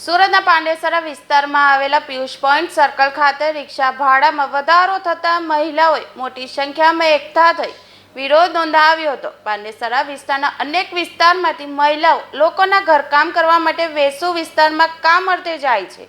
સુરતના પાંડેસરા વિસ્તારમાં આવેલા પિયુષ પોઈન્ટ સર્કલ ખાતે રિક્ષા ભાડામાં વધારો થતાં મહિલાઓએ મોટી સંખ્યામાં એકઠા થઈ વિરોધ નોંધાવ્યો હતો. પાંડેસરા વિસ્તારના અનેક વિસ્તારમાંથી મહિલાઓ લોકોના ઘરકામ કરવા માટે વેસુ વિસ્તારમાં કામ અર્થે જાય છે.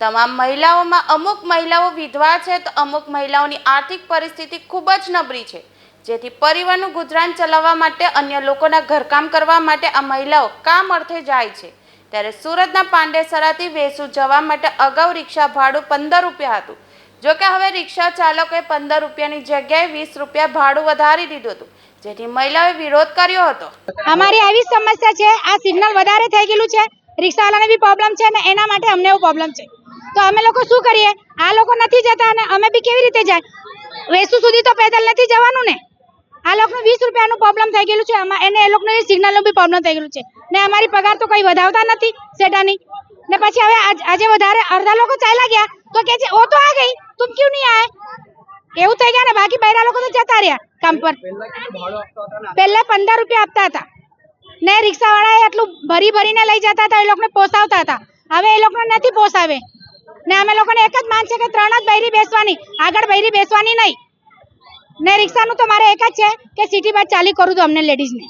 તમામ મહિલાઓમાં અમુક મહિલાઓ વિધવા છે તો અમુક મહિલાઓની આર્થિક પરિસ્થિતિ ખૂબ જ નબળી છે. જેથી પરિવારનું ગુજરાન ચલાવવા માટે અન્ય લોકોના ઘરકામ કરવા માટે આ મહિલાઓ કામ અર્થે જાય છે. ત્યારે સુરતના પાંડેસરાથી વેસુ જવા માટે અગાઉ રિક્ષા ભાડું પંદર રૂપિયા હતું. જોકે હવે રિક્ષા ચાલકોએ પંદર રૂપિયાની જગ્યાએ વીસ રૂપિયા ભાડું વધારી દીધું હતું, જેથી મહિલાઓએ વિરોધ કર્યો હતો. અમારી આવી સમસ્યા છે, આ સિગ્નલ વધારે થઈ ગયેલું છે, રિક્ષાવાળાને બી પ્રોબ્લેમ છે ને એના માટે અમને એવું પ્રોબ્લેમ છે. તો અમે લોકો શું કરીએ? આ લોકો નથી જતા અને અમે બી કેવી રીતે જાય? વેસુ સુધી તો પેદલ નથી જવાનું ને? આ લોકોનું વીસ રૂપિયાનું પ્રોબ્લેમ થઈ ગયેલું છે. એને એ લોકોને સિગ્નલનું બી પ્રોબ્લેમ થઈ ગયેલું છે. ને અમારી પગાર તો કોઈ વધાવતા નથી સેટાની ને પછી હવે આજે વધારે અડધા લોકો ચાલ્યા ગયા. તો કે છે, ઓ તો આ ગઈ. તું ક્યુ નહીં આવે એવું થઈ ગયા ને બાકી બૈરા લોકો તો જતા રહ્યા કામ પર. પહેલા પંદર રૂપિયા આપતા હતા. ને રિક્ષાવાળા એટલું ભરી ભરીને લઈ જતા હતા, એ લોકોને પોસાવતા હતા. હવે એ લોકોને નથી પોસાવે. ને અમે લોકોને એક જ માન છે કે ત્રણ જ બૈરી બેસવાની. આગળ બૈરી બેસવાની નહીં. ને રિક્ષાનું તો મારે એક જ છે કે સિટી બસ ચાલી કરું તો અમને લેડીઝને